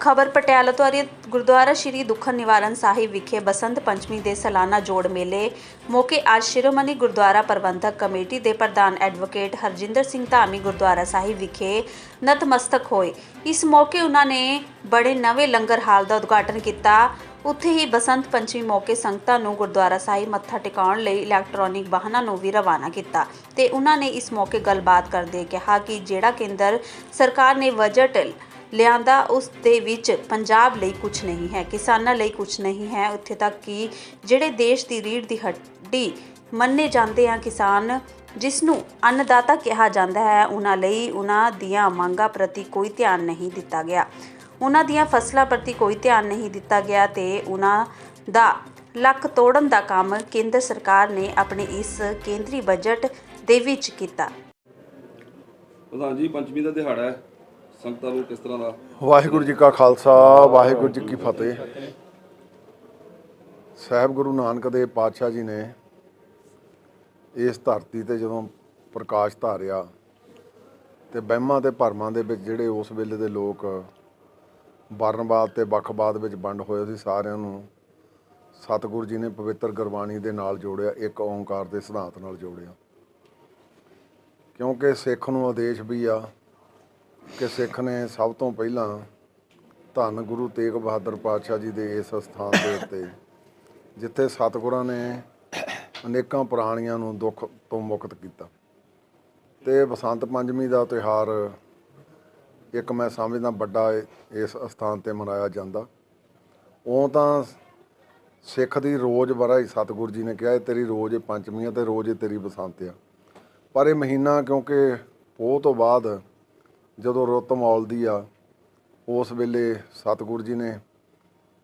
ਖਬਰ ਪਟਿਆਲਾ ਤੋਂ ਆ ਰਹੀ ਹੈ। ਗੁਰਦੁਆਰਾ ਸ਼੍ਰੀ ਦੁੱਖਨ ਨਿਵਾਰਨ ਸਾਹਿਬ ਵਿਖੇ ਬਸੰਤ ਪੰਚਮੀ ਦੇ ਸਾਲਾਨਾ ਜੋੜ ਮੇਲੇ ਮੌਕੇ ਅੱਜ ਸ਼੍ਰੋਮਣੀ ਗੁਰਦੁਆਰਾ ਪ੍ਰਬੰਧਕ ਕਮੇਟੀ ਦੇ ਪ੍ਰਧਾਨ ਐਡਵੋਕੇਟ ਹਰਜਿੰਦਰ ਸਿੰਘ ਧਾਮੀ ਗੁਰਦੁਆਰਾ ਸਾਹਿਬ ਵਿਖੇ ਨਤਮਸਤਕ ਹੋਏ। ਇਸ ਮੌਕੇ ਉਹਨਾਂ ਨੇ ਬੜੇ ਨਵੇਂ ਲੰਗਰ ਹਾਲ ਦਾ ਉਦਘਾਟਨ ਕੀਤਾ। ਉੱਥੇ ਹੀ ਬਸੰਤ ਪੰਚਮੀ ਮੌਕੇ ਸੰਗਤਾਂ ਨੂੰ ਗੁਰਦੁਆਰਾ ਸਾਹਿਬ ਮੱਥਾ ਟਿਕਾਉਣ ਲਈ ਇਲੈਕਟ੍ਰੋਨਿਕ ਵਾਹਨਾਂ ਨੂੰ ਵੀ ਰਵਾਨਾ ਕੀਤਾ ਤੇ ਉਹਨਾਂ ਨੇ ਇਸ ਮੌਕੇ ਗੱਲਬਾਤ ਕਰਦੇ ਕਿਹਾ ਕਿ ਜਿਹੜਾ ਕੇਂਦਰ ਸਰਕਾਰ ਨੇ ਬਜਟ ਲਿਆਂਦਾ, ਉਸ ਦੇ ਵਿੱਚ ਪੰਜਾਬ ਲਈ ਕੁਝ ਨਹੀਂ ਹੈ, ਕਿਸਾਨਾਂ ਲਈ ਕੁਝ ਨਹੀਂ ਹੈ। ਉੱਥੇ ਤੱਕ ਕਿ ਜਿਹੜੇ ਦੇਸ਼ ਦੀ ਰੀੜ ਦੀ ਹੱਡੀ ਮੰਨੇ ਜਾਂਦੇ ਆ ਕਿਸਾਨ ਜਿਸ ਨੂੰ ਅੰਨਦਾਤਾ ਕਿਹਾ ਜਾਂਦਾ ਹੈ, ਉਹਨਾਂ ਲਈ ਉਹਨਾਂ ਦੀਆਂ ਮੰਗਾਂ ਪ੍ਰਤੀ ਕੋਈ ਧਿਆਨ ਨਹੀਂ ਦਿੱਤਾ ਗਿਆ। ਉਹਨਾਂ ਦੀਆਂ ਫਸਲਾਂ ਪ੍ਰਤੀ ਕੋਈ ਧਿਆਨ ਨਹੀਂ ਦਿੱਤਾ ਗਿਆ ਤੇ ਉਹਨਾਂ ਦਾ ਲੱਕ ਤੋੜਨ ਦਾ ਕੰਮ ਕੇਂਦਰ ਸਰਕਾਰ ਨੇ ਆਪਣੇ ਇਸ ਕੇਂਦਰੀ ਬਜਟ ਦੇ ਵਿੱਚ ਕੀਤਾ। ਪ੍ਰਧਾਨ ਜੀ, ਪੰਚਮੀ ਦਾ ਦਿਹਾੜਾ ਹੈ। ਸੰਗਤਾਂ ਨੂੰ ਕਿਸ ਤਰ੍ਹਾਂ ਦਾ ਵਾਹਿਗੁਰੂ ਜੀ ਕਾ ਖਾਲਸਾ, ਵਾਹਿਗੁਰੂ ਜੀ ਕੀ ਫਤਿਹ। ਸਾਹਿਬ ਗੁਰੂ ਨਾਨਕ ਦੇਵ ਪਾਤਸ਼ਾਹ ਜੀ ਨੇ ਇਸ ਧਰਤੀ ਤੇ ਜਦੋਂ ਪ੍ਰਕਾਸ਼ ਧਾਰਿਆ ਤੇ ਵਹਿਮਾਂ ਤੇ ਭਰਮਾਂ ਦੇ ਵਿੱਚ ਜਿਹੜੇ ਉਸ ਵੇਲੇ ਦੇ ਲੋਕ ਵਰਨਵਾਦ ਤੇ ਵੱਖਵਾਦ ਵਿੱਚ ਵੰਡ ਹੋਏ ਸੀ ਸਾਰਿਆਂ ਨੂੰ, ਸਤਿਗੁਰੂ ਜੀ ਨੇ ਪਵਿੱਤਰ ਗੁਰਬਾਣੀ ਦੇ ਨਾਲ ਜੋੜਿਆ, ਇੱਕ ਓੰਕਾਰ ਦੇ ਸਿਧਾਂਤ ਨਾਲ ਜੋੜਿਆ। ਕਿਉਂਕਿ ਸਿੱਖ ਨੂੰ ਆਦੇਸ਼ ਵੀ ਆ ਕਿ ਸਿੱਖ ਨੇ ਸਭ ਤੋਂ ਪਹਿਲਾਂ ਧੰਨ ਗੁਰੂ ਤੇਗ ਬਹਾਦਰ ਪਾਤਸ਼ਾਹ ਜੀ ਦੇ ਇਸ ਸਥਾਨ ਦੇ ਉੱਤੇ, ਜਿੱਥੇ ਸਤਿਗੁਰਾਂ ਨੇ ਅਨੇਕਾਂ ਪ੍ਰਾਣੀਆਂ ਨੂੰ ਦੁੱਖ ਤੋਂ ਮੁਕਤ ਕੀਤਾ। ਤੇ ਬਸੰਤ ਪੰਚਮੀ ਦਾ ਤਿਉਹਾਰ ਇੱਕ ਮੈਂ ਸਮਝਦਾ ਵੱਡਾ ਇਸ ਸਥਾਨ ਤੇ ਮਨਾਇਆ ਜਾਂਦਾ। ਉਹ ਤਾਂ ਸਿੱਖ ਦੀ ਰੋਜ਼ ਬਰਾ ਹੀ ਸਤਿਗੁਰੂ ਜੀ ਨੇ ਕਿਹਾ, ਇਹ ਤੇਰੀ ਰੋਜ਼ ਪੰਚਮੀ ਆ ਤੇ ਰੋਜ਼ ਇਹ ਤੇਰੀ ਬਸੰਤ ਆ। ਪਰ ਇਹ ਮਹੀਨਾ ਕਿਉਂਕਿ ਪੋਹ ਤੋਂ ਬਾਅਦ ਜਦੋਂ ਰੁੱਤ ਮੌਲਦੀ ਆ, ਉਸ ਵੇਲੇ ਸਤਿਗੁਰੂ ਜੀ ਨੇ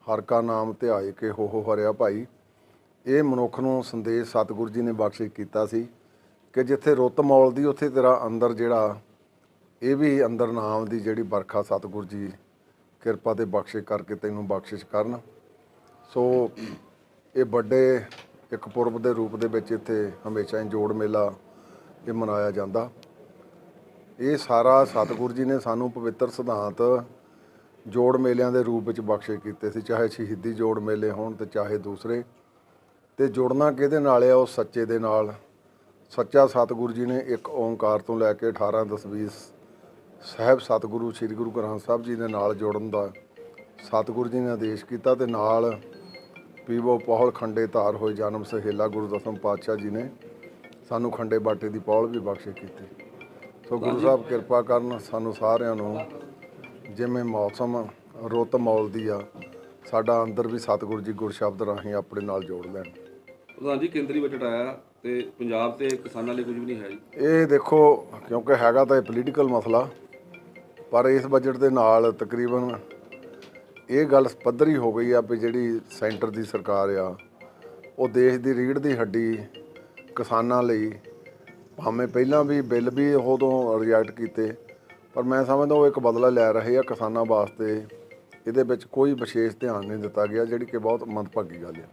ਹਰ ਕਾ ਨਾਮ ਧਿਆਏ ਕੇ ਹੋ ਹੋ ਹਰਿਆ ਭਾਈ। ਇਹ ਮਨੁੱਖ ਨੂੰ ਸੰਦੇਸ਼ ਸਤਿਗੁਰੂ ਜੀ ਨੇ ਬਖਸ਼ਿਸ਼ ਕੀਤਾ ਸੀ ਕਿ ਜਿੱਥੇ ਰੁੱਤ ਮੌਲਦੀ ਉੱਥੇ ਤੇਰਾ ਅੰਦਰ ਜਿਹੜਾ, ਇਹ ਵੀ ਅੰਦਰ ਨਾਮ ਦੀ ਜਿਹੜੀ ਵਰਖਾ ਸਤਿਗੁਰੂ ਜੀ ਕਿਰਪਾ ਤੇ ਬਖਸ਼ਿਸ਼ ਕਰਕੇ ਤੈਨੂੰ ਬਖਸ਼ਿਸ਼ ਕਰਨ। ਸੋ ਇਹ ਵੱਡੇ ਇੱਕ ਪੁਰਬ ਦੇ ਰੂਪ ਦੇ ਵਿੱਚ ਇੱਥੇ ਹਮੇਸ਼ਾ ਹੀ ਜੋੜ ਮੇਲਾ ਇਹ ਮਨਾਇਆ ਜਾਂਦਾ। ਇਹ ਸਾਰਾ ਸਤਿਗੁਰੂ ਜੀ ਨੇ ਸਾਨੂੰ ਪਵਿੱਤਰ ਸਿਧਾਂਤ ਜੋੜ ਮੇਲਿਆਂ ਦੇ ਰੂਪ ਵਿੱਚ ਬਖਸ਼ੇ ਕੀਤੇ ਸੀ, ਚਾਹੇ ਸ਼ਹੀਦੀ ਜੋੜ ਮੇਲੇ ਹੋਣ ਤੇ ਚਾਹੇ ਦੂਸਰੇ। ਤੇ ਜੁੜਨਾ ਕਿਹਦੇ ਨਾਲ ਆ? ਉਹ ਸੱਚੇ ਦੇ ਨਾਲ। ਸੱਚਾ ਸਤਿਗੁਰੂ ਜੀ ਨੇ ਇੱਕ ਓੰਕਾਰ ਤੋਂ ਲੈ ਕੇ 18 ਦਸਵੀਂ ਸਾਹਿਬ ਸਤਿਗੁਰੂ ਸ੍ਰੀ ਗੁਰੂ ਗ੍ਰੰਥ ਸਾਹਿਬ ਜੀ ਦੇ ਨਾਲ ਜੋੜਨ ਦਾ ਸਤਿਗੁਰੂ ਜੀ ਨੇ ਆਦੇਸ਼ ਕੀਤਾ ਤੇ ਨਾਲ ਪੀਵੋ ਪੌਲ ਖੰਡੇ ਧਾਰ ਹੋਏ ਜਨਮ ਸਹੇਲਾ ਗੁਰੂ ਦਸਮ ਪਾਤਸ਼ਾਹ ਜੀ ਨੇ ਸਾਨੂੰ ਖੰਡੇ ਬਾਟੇ ਦੀ ਪੌਲ ਵੀ ਬਖਸ਼ੇ ਕੀਤੀ। ਸੋ ਗੁਰੂ ਸਾਹਿਬ ਕਿਰਪਾ ਕਰਨ ਸਾਨੂੰ ਸਾਰਿਆਂ ਨੂੰ ਜਿਵੇਂ ਮੌਸਮ ਰੁੱਤ ਮੌਲਦੀ ਆ ਸਾਡਾ ਅੰਦਰ ਵੀ ਸਤਿਗੁਰੂ ਜੀ ਗੁਰ ਸ਼ਬਦ ਰਾਹੀਂ ਆਪਣੇ ਨਾਲ ਜੋੜ ਲੈਣ। ਪ੍ਰਧਾਨ ਜੀ ਕੇਂਦਰੀ ਬਜਟ ਆਇਆ ਤੇ ਪੰਜਾਬ ਤੇ ਕਿਸਾਨਾਂ ਲਈ ਕੁਝ ਵੀ ਨਹੀਂ ਹੈ ਜੀ। ਇਹ ਦੇਖੋ ਕਿਉਂਕਿ ਹੈਗਾ ਤਾਂ ਇਹ ਪੋਲੀਟੀਕਲ ਮਸਲਾ ਪਰ ਇਸ ਬਜਟ ਦੇ ਨਾਲ ਤਕਰੀਬਨ ਇਹ ਗੱਲ ਪੱਧਰੀ ਹੋ ਗਈ ਆ ਵੀ ਜਿਹੜੀ ਸੈਂਟਰ ਦੀ ਸਰਕਾਰ ਆ ਉਹ ਦੇਸ਼ ਦੀ ਰੀੜ੍ਹ ਦੀ ਹੱਡੀ ਕਿਸਾਨਾਂ ਲਈ ਭਾਵੇਂ ਪਹਿਲਾਂ ਵੀ ਬਿੱਲ ਵੀ ਉਹ ਤੋਂ ਰਿਜੈਕਟ ਕੀਤੇ, ਪਰ ਮੈਂ ਸਮਝਦਾ ਉਹ ਇੱਕ ਬਦਲਾ ਲੈ ਰਹੇ ਆ ਕਿਸਾਨਾਂ ਵਾਸਤੇ। ਇਹਦੇ ਵਿੱਚ ਕੋਈ ਵਿਸ਼ੇਸ਼ ਧਿਆਨ ਨਹੀਂ ਦਿੱਤਾ ਗਿਆ, ਜਿਹੜੀ ਕਿ ਬਹੁਤ ਮੰਦਭਾਗੀ ਗੱਲ ਹੈ